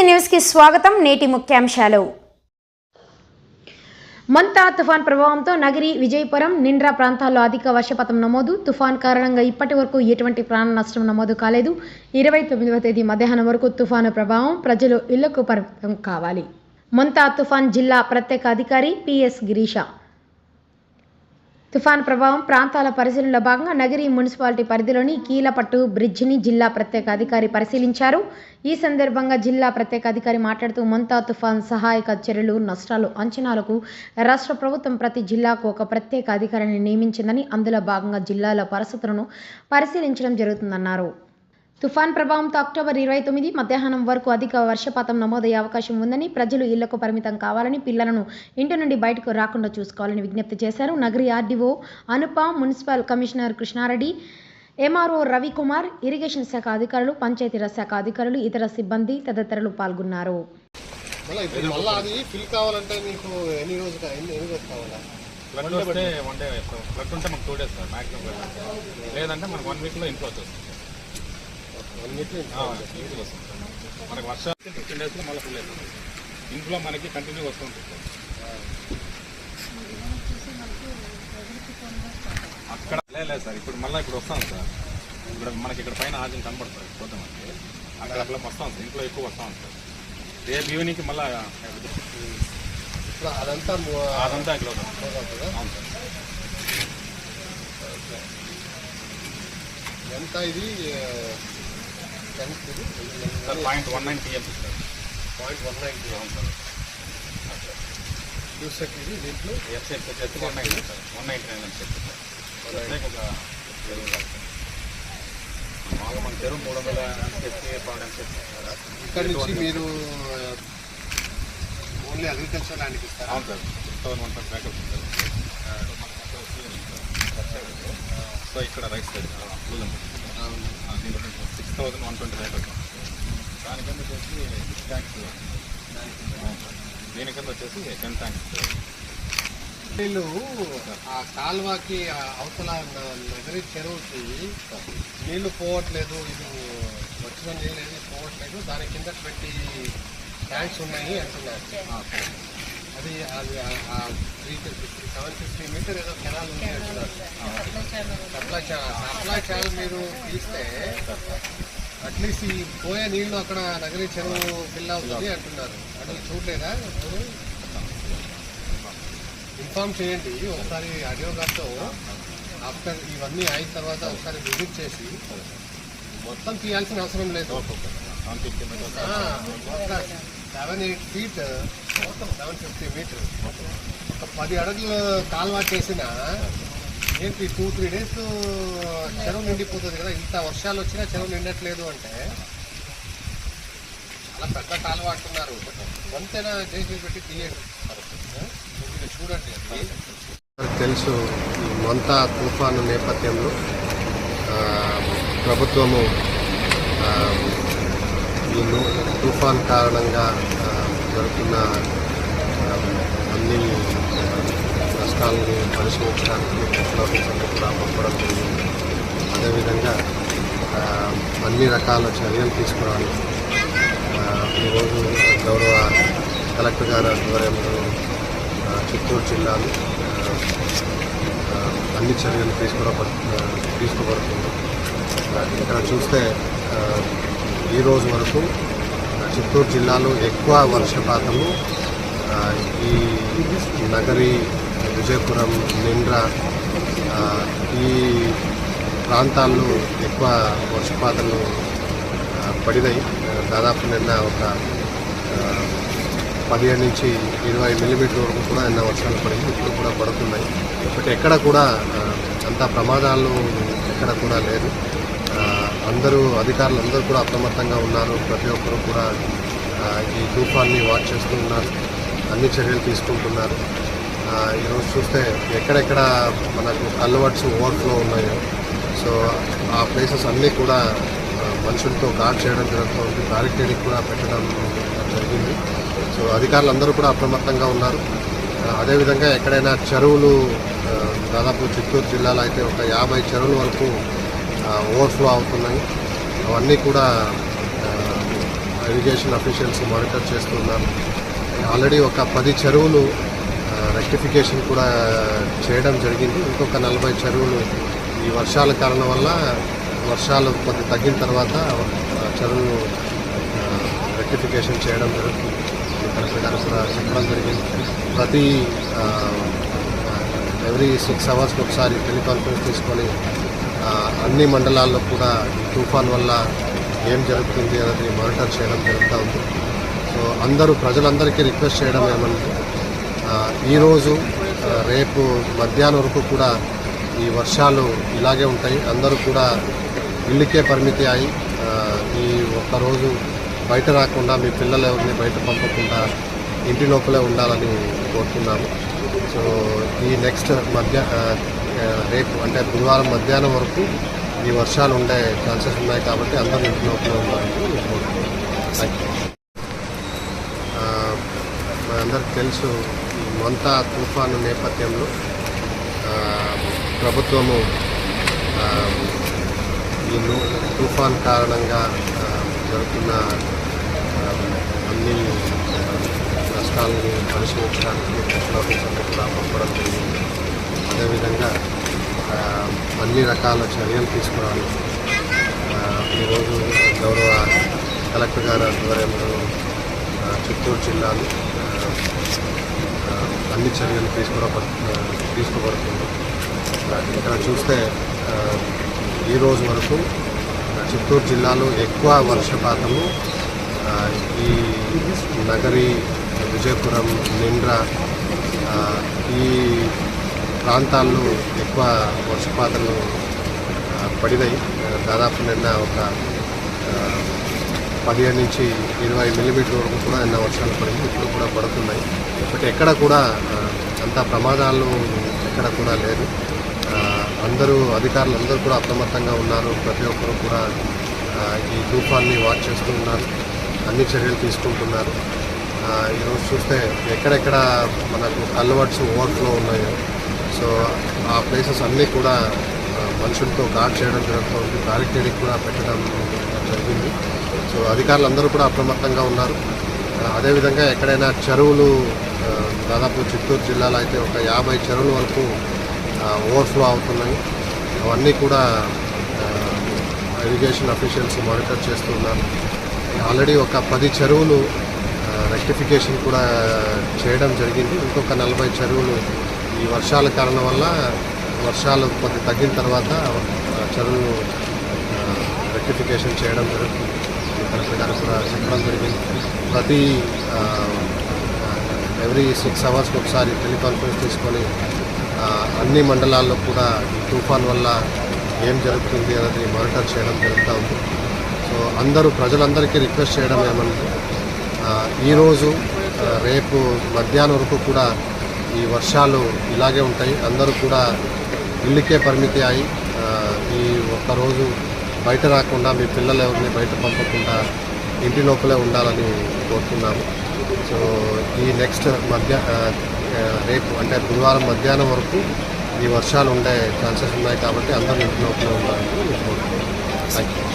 TSC న్యూస్కి స్వాగతం. నేటి ముఖ్యాంశాలు. మంతా తుఫాన్ ప్రభావంతో నగరి విజయపురం నిండ్రా ప్రాంతాల్లో అధిక వర్షపాతం నమోదు. తుఫాన్ కారణంగా ఇప్పటి వరకు ఎటువంటి ప్రాణ నష్టం నమోదు కాలేదు. ఇరవై తొమ్మిదవ తేదీ మధ్యాహ్నం వరకు తుఫాను ప్రభావం ప్రజలు ఇళ్ళకు పరిమితం కావాలి. మంతా తుఫాన్ జిల్లా ప్రత్యేక అధికారి పిఎస్ గిరీష. తుఫాన్ ప్రభావం ప్రాంతాల పరిశీలనలో భాగంగా నగరి మున్సిపాలిటీ పరిధిలోని కీలపట్టు బ్రిడ్జిని జిల్లా ప్రత్యేక అధికారి పరిశీలించారు. ఈ సందర్భంగా జిల్లా ప్రత్యేక అధికారి మాట్లాడుతూ మొంతా తుఫాన్ సహాయక చర్యలు నష్టాలు అంచనాలకు రాష్ట్ర ప్రభుత్వం ప్రతి జిల్లాకు ఒక ప్రత్యేక అధికారిని నియమించిందని అందులో భాగంగా జిల్లాల పరిస్థితులను పరిశీలించడం జరుగుతుందన్నారు. తుఫాన్ ప్రభావంతో అక్టోబర్ ఇరవై తొమ్మిది మధ్యాహ్నం వరకు అధిక వర్షపాతం నమోదయ్యే అవకాశం ఉందని ప్రజలు ఇళ్ళకు పరిమితం కావాలని పిల్లలను ఇంటి నుండి బయటకు రాకుండా చూసుకోవాలని విజ్ఞప్తి చేశారు. Nagari RDO Anupa municipal commissioner Krishna Reddy MRO Ravikumar irrigation శాఖ అధికారులు పంచాయతీరాజ్ శాఖ అధికారులు ఇతర సిబ్బంది తదితరులు పాల్గొన్నారు. లేదంటే మనకు వన్ వీక్లో ఇంట్లో వచ్చేస్తుంది. మనకు వర్షాలు ఫిఫ్టీన్ డేస్లో మళ్ళీ ఫుల్ అవుతుంది ఇంట్లో మనకి కంటిన్యూ వస్తూ ఉంటుంది. అక్కడ లేదు సార్ ఇప్పుడు మళ్ళీ ఇప్పుడు వస్తాం సార్. ఇప్పుడు మనకి ఇక్కడ పైన ఆర్జిన్ కనపడుతుంది. పోతే మనకి అక్కడ అట్లా వస్తాం సార్. ఇంట్లో ఎక్కువ వస్తాం సార్. రేపు ఈవినింగ్కి మళ్ళీ ఇప్పుడు అదంతా అదంతా ఇక్కడ? అవును సార్. ఎంత ఇది? ఇది sir point one nine TMC sir point one nine అవును సార్ క్యూసెక్ ఇది దీంట్లో ఎఫ్సెట్ వచ్చేసి one sir one ninety nine అని చెప్పి సార్ ఒక. మామూలుగా మన చెరువు మూడు వందల పాడని చెప్పి ఇక్కడ నుంచి మీరు ఓన్లీ అగ్రికల్చర్ ల్యాండ్కి ఇస్తారా అవును sir six thousand one twenty backup so ఇక్కడ right side. Six thousand one twenty backup దాని కింద వచ్చేసి సిక్స్ ట్యాంక్స్ దీని కింద వచ్చేసి టెన్ ట్యాంక్స్ వీళ్ళు ఆ కాల్వాకి అవతల న- నగరి చెరువుకి నీళ్ళు పోవట్లేదు ఇది వచ్చిన నీళ్ళు ఏది పోవట్లేదు దాని కింద పెట్టి ట్యాంక్స్ ఉన్నాయి అంటున్నారు. అది సెవెన్ ఫిఫ్టీ మీటర్ ఏదో కెనాల్ ఉంది అంటున్నారు. సప్లై ఛానల్ సప్లై ఛానల్ మీరు తీస్తే అట్లీస్ట్ ఈ పోయే నీళ్ళు అక్కడ నగరి చెరువు ఫిల్ అవుతుంది అంటున్నారు. అది చూడలేదా ఇన్ఫార్మ్ చేయండి. ఒకసారి ఆడియో గారితో ఆఫ్టర్ ఇవన్నీ అయిన తర్వాత ఒకసారి విజిట్ చేసి మొత్తం తీయాల్సిన అవసరం లేదు. సెవెన్ ఎయిట్ ఫీట్ మొత్తం సెవెన్ ఫిఫ్టీ మీటర్ ఒక పది అడుగులు కాల్వా చేసిన ఏంటి టూ త్రీ డేస్ చెరువు నిండిపోతుంది కదా. ఇంత వర్షాలు వచ్చినా చెరువు నిండట్లేదు అంటే చాలా పెద్ద కాలువ అంటున్నారు. వంతెన చేసి పెట్టి తీయండి. చూడండి తెలుసు మంతా తుఫాను నేపథ్యంలో ప్రభుత్వము ఆ, తుఫాన్ కారణంగా జరుగుతున్న అన్ని నష్టాలను పరిశీలించడానికి ముఖ్య ఆఫీసర్లు కూడా పంపడం జరిగింది. అదేవిధంగా అన్ని రకాల చర్యలు తీసుకోవడానికి ఈరోజు గౌరవ కలెక్టర్ గారి ఆధ్వర్యంలో చిత్తూరు జిల్లాలో అన్ని చర్యలు తీసుకోబడు తీసుకోబడుతుంది. ఇక్కడ చూస్తే ఈరోజు ఈ రోజు వరకు చిత్తూరు జిల్లాలో ఎక్కువ వర్షపాతము ఈ నగరి విజయపురం నిండ్రా ఈ ప్రాంతాల్లో ఎక్కువ వర్షపాతాలు పడినాయి. దాదాపు నిన్న ఒక పదిహేడు నుంచి ఇరవై మిల్లీమీటర్ వరకు కూడా నిన్న వర్షాలు పడింది. ఇప్పుడు కూడా పడుతున్నాయి. బట్ ఎక్కడ కూడా అంత ప్రమాదాలు ఎక్కడ కూడా లేదు. అందరూ అధికారులు అందరూ కూడా అప్రమత్తంగా ఉన్నారు. ప్రతి ఒక్కరు కూడా ఈ తుఫాన్ని వాచ్ చేస్తూ ఉన్నారు. అన్ని చర్యలు తీసుకుంటున్నారు. ఈరోజు చూస్తే ఎక్కడెక్కడ మనకు కల్వర్ట్స్ ఓవర్ఫ్లో ఉన్నాయో సో ఆ ప్లేసెస్ అన్నీ కూడా మనుషులతో గార్డ్ చేయడం జరుగుతుంది. బ్యారికేడింగ్ కూడా పెట్టడం జరిగింది. సో అధికారులు అందరూ కూడా అప్రమత్తంగా ఉన్నారు. అదేవిధంగా ఎక్కడైనా చెరువులు దాదాపు చిత్తూరు జిల్లాలో అయితే ఒక యాభై చెరువుల వరకు ఓవర్ఫ్లో అవుతున్నాయి. అవన్నీ కూడా ఇరిగేషన్ అఫీషియల్స్ మానిటర్ చేస్తున్నారు. ఆల్రెడీ ఒక పది చెరువులు రెక్టిఫికేషన్ కూడా చేయడం జరిగింది. ఇంకొక నలభై చెరువులు ఈ వర్షాల కారణం వల్ల వర్షాలు కొద్ది తగ్గిన తర్వాత చెరువులు రెక్టిఫికేషన్ చేయడం జరుగుతుంది. కలెక్టర్ గారు కూడా చెప్పడం జరిగింది. ప్రతి ఎవ్రీ సిక్స్ అవర్స్కి ఒకసారి టెలికాన్ఫరెన్స్ తీసుకొని అన్ని మండలాల్లో కూడా తుఫాన్ వల్ల ఏం జరుగుతుంది అనేది మానిటర్ చేయడం జరుగుతూ ఉంది. సో అందరూ ప్రజలందరికీ రిక్వెస్ట్ చేయడం ఏమంటే ఈరోజు రేపు మధ్యాహ్నం వరకు కూడా ఈ వర్షాలు ఇలాగే ఉంటాయి. అందరూ కూడా ఇళ్ళకే పరిమితి అయి ఈ ఒక్కరోజు బయట రాకుండా మీ పిల్లలు ఎవరిని బయట పంపకుండా ఇంటి లోపలే ఉండాలని కోరుతున్నాను సో ఈ నెక్స్ట్ మధ్య రేపు అంటే బుధవారం మధ్యాహ్నం వరకు ఈ వర్షాలు ఉండే ఛాన్సెస్ ఉన్నాయి కాబట్టి అందరూ ఇంటి ఉండాలని మనందరికి తెలుసు ఈ తుఫాను నేపథ్యంలో ప్రభుత్వము ఈ తుఫాన్ కారణంగా జరుగుతున్న అన్ని నష్టాలను పరిశీలించడానికి స్పెషల్ ఆఫీసర్లు కూడా పంపడం జరిగింది. అదేవిధంగా అన్ని రకాల చర్యలు తీసుకోవడానికి ఈరోజు గౌరవ కలెక్టర్ గారి ఆధ్వర్యంలో చిత్తూరు జిల్లాలో అన్ని చర్యలు తీసుకోబడ తీసుకోబడుతుంది. ఇక్కడ చూస్తే ఈరోజు వరకు చిత్తూరు జిల్లాలో ఎక్కువ వర్షపాతము ఈ నగరి విజయపురం నిండ్ర ఈ ప్రాంతాల్లో ఎక్కువ వర్షపాతాలు పడినాయి. దాదాపు నిన్న ఒక పదిహేను నుంచి ఇరవై మిల్లీమీటర్ వరకు కూడా నిన్న వర్షాలు పడింది. ఇప్పుడు కూడా పడుతున్నాయి. బట్ ఎక్కడ కూడా అంత ప్రమాదాలు ఎక్కడ కూడా లేదు. అందరూ అధికారులు అందరూ కూడా అప్రమత్తంగా ఉన్నారు. ప్రతి ఒక్కరు కూడా ఈ తుఫాన్ని వాచ్ చేస్తూ ఉన్నారు. అన్ని చర్యలు తీసుకుంటున్నారు. ఈరోజు చూస్తే ఎక్కడెక్కడ మనకు కల్వర్ట్స్ ఓవర్ఫ్లో ఉన్నాయో సో ఆ ప్లేసెస్ అన్నీ కూడా మనుషులతో గార్డ్ చేయడం జరుగుతుంది బ్యారికేడింగ్ కూడా పెట్టడం జరిగింది. సో అధికారులు అందరూ కూడా అప్రమత్తంగా ఉన్నారు. అదేవిధంగా ఎక్కడైనా చెరువులు దాదాపు చిత్తూరు జిల్లాలో అయితే ఒక యాభై చెరువుల వరకు ఓవర్ఫ్లో అవుతున్నాయి. అవన్నీ కూడా ఇరిగేషన్ అఫీషియల్స్ మానిటర్ చేస్తూ ఉన్నారు. ఆల్రెడీ ఒక పది చెరువులు రెక్టిఫికేషన్ కూడా చేయడం జరిగింది. ఇంకొక నలభై చెరువులు ఈ వర్షాల కారణం వల్ల వర్షాలు కొద్ది తగ్గిన తర్వాత చెరువు రెక్టిఫికేషన్ చేయడం జరుగుతుంది. కలెక్టర్ గారు కూడా చెప్పడం జరిగింది. ప్రతి ఎవ్రీ సిక్స్ అవర్స్కి ఒకసారి టెలికాన్ఫరెన్స్ తీసుకొని అన్ని మండలాల్లో కూడా ఈ తుఫాన్ వల్ల ఏం జరుగుతుంది అనేది మానిటర్ చేయడం జరుగుతూ ఉంది. సో అందరూ ప్రజలందరికీ రిక్వెస్ట్ చేయడం ఏమంటే ఈరోజు రేపు మధ్యాహ్నం వరకు కూడా ఈ వర్షాలు ఇలాగే ఉంటాయి. అందరూ కూడా ఇళ్ళకే పరిమితి అయి ఈ ఒక్కరోజు బయట రాకుండా మీ పిల్లలు ఎవరిని బయట పంపకుండా ఇంటి లోపలే ఉండాలని కోరుతున్నాము. సో ఈ నెక్స్ట్ మధ్య రేపు అంటే గురువారం మధ్యాహ్నం వరకు ఈ వర్షాలు ఉండే ఛాన్సెస్ ఉన్నాయి కాబట్టి అందరూ ఇంటి లోపలే ఉండాలని కోరుతున్నాము థ్యాంక్ యూ